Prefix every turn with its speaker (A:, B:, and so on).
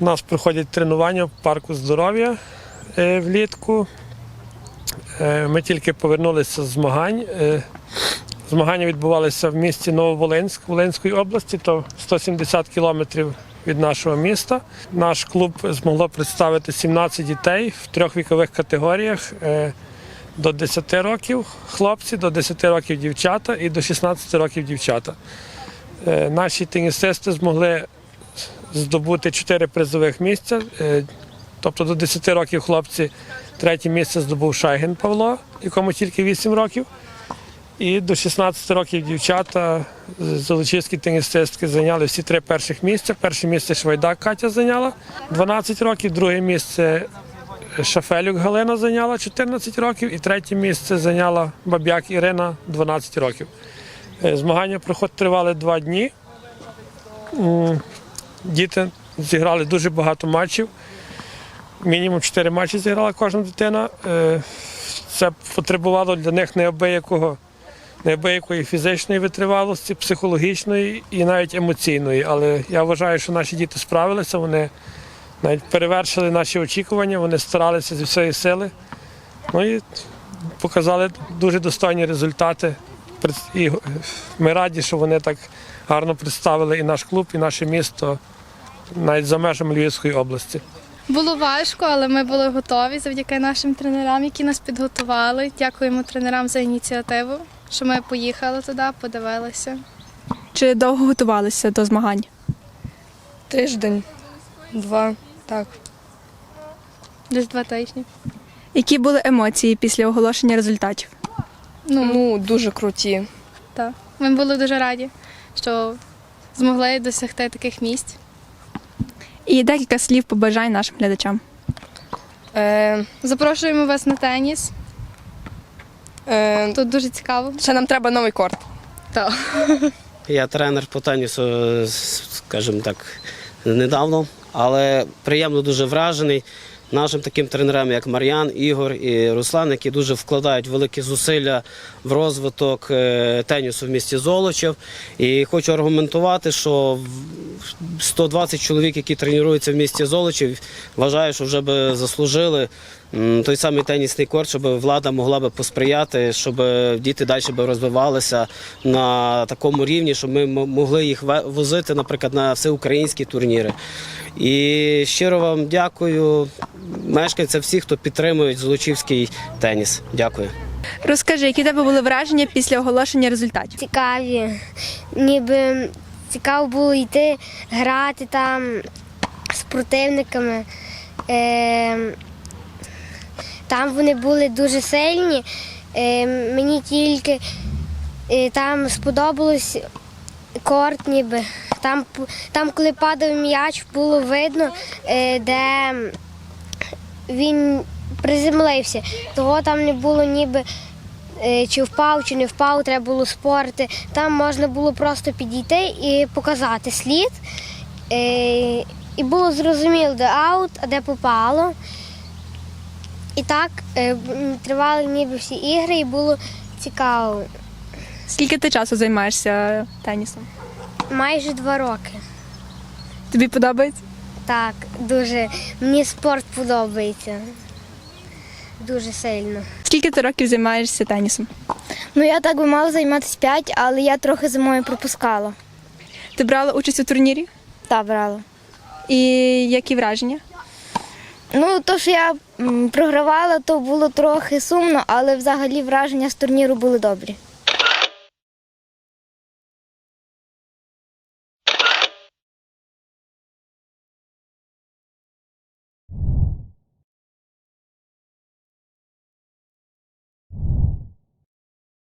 A: Нас проходять тренування в парку здоров'я е, влітку. Е, Ми тільки повернулися з змагань. Е, Змагання відбувалися в місті Нововолинськ Волинської області, то 170 кілометрів від нашого міста. Наш клуб змогло представити 17 дітей в трьох вікових категоріях. До 10 років хлопці, до 10 років дівчата і до 16 років дівчата. Наші тенісисти змогли здобути 4 призових місця. Е, Тобто до 10 років хлопці третє місце здобув Шайгін Павло, якому тільки 8 років. І до 16 років дівчата золочівські тенісистки зайняли всі три перших місця. Перше місце Швайдак Катя зайняла 12 років, друге місце Шафелюк Галина зайняла 14 років, і третє місце зайняла Баб'як Ірина 12 років. Е, Змагання проход тривали два дні. Діти зіграли дуже багато матчів. Мінімум 4 матчі зіграла кожна дитина. Е, Це потребувало для них неабиякого, неабиякої фізичної витривалості, психологічної і навіть емоційної. Але я вважаю, що наші діти справилися, вони навіть перевершили наші очікування, вони старалися зі всієї сили. Ну і показали дуже достойні результати. І ми раді, що вони так гарно представили і наш клуб, і наше місто навіть за межами Львівської області.
B: Було важко, але ми були готові завдяки нашим тренерам, які нас підготували. Дякуємо тренерам за ініціативу, що ми поїхали туди, подивилися.
C: Чи довго готувалися до змагань?
D: Тиждень, два, так.
B: Десь два тижні.
C: Які були емоції після оголошення результатів?
B: Ну,
D: Ну, дуже круті.
B: так. Ми були дуже раді, що змогли досягти таких місць.
C: І декілька слів побажань нашим глядачам.
D: Е,
B: Запрошуємо вас на теніс.
D: е,
B: Тут дуже цікаво.
D: ще нам треба новий корт.
B: Так.
E: Я тренер по тенісу, скажімо так, недавно, але приємно дуже вражений нашим таким тренерам, як Мар'ян, Ігор і Руслан, які дуже вкладають великі зусилля в розвиток е, тенісу в місті Золочів. І хочу аргументувати, що в- 120 чоловік, які тренуються в місті Золочів, вважаю, що вже би заслужили той самий тенісний корт, щоб влада могла би посприяти, щоб діти далі би розвивалися на такому рівні, щоб ми могли їх возити, наприклад, на всеукраїнські турніри. І щиро вам дякую мешканцям всіх, хто підтримують золочівський теніс. Дякую.
C: Розкажи, які тебе були враження після оголошення результатів?
F: цікаві. Ніби цікаво було йти грати там з противниками. Е, там вони були дуже сильні. Е, мені тільки е, там сподобалось корт, ніби. Там, там, коли падав м'яч, було видно, е, де він приземлився. Того там не було ніби чи впав, чи не впав, треба було спорити. Там можна було просто підійти і показати слід. І було зрозуміло, де аут, а де попало. І так е, тривали ніби всі ігри, і було цікаво.
C: Скільки ти часу займаєшся тенісом?
F: Майже два роки.
C: Тобі подобається?
F: Так, дуже. Мені спорт подобається. Дуже сильно.
C: Скільки ти років займаєшся тенісом?
F: Ну я так би мала займатися 5, але я трохи зимою пропускала.
C: Ти брала участь у турнірі?
F: Та брала.
C: І які враження?
F: Ну, то, що я програвала, то було трохи сумно, але взагалі враження з турніру були добрі.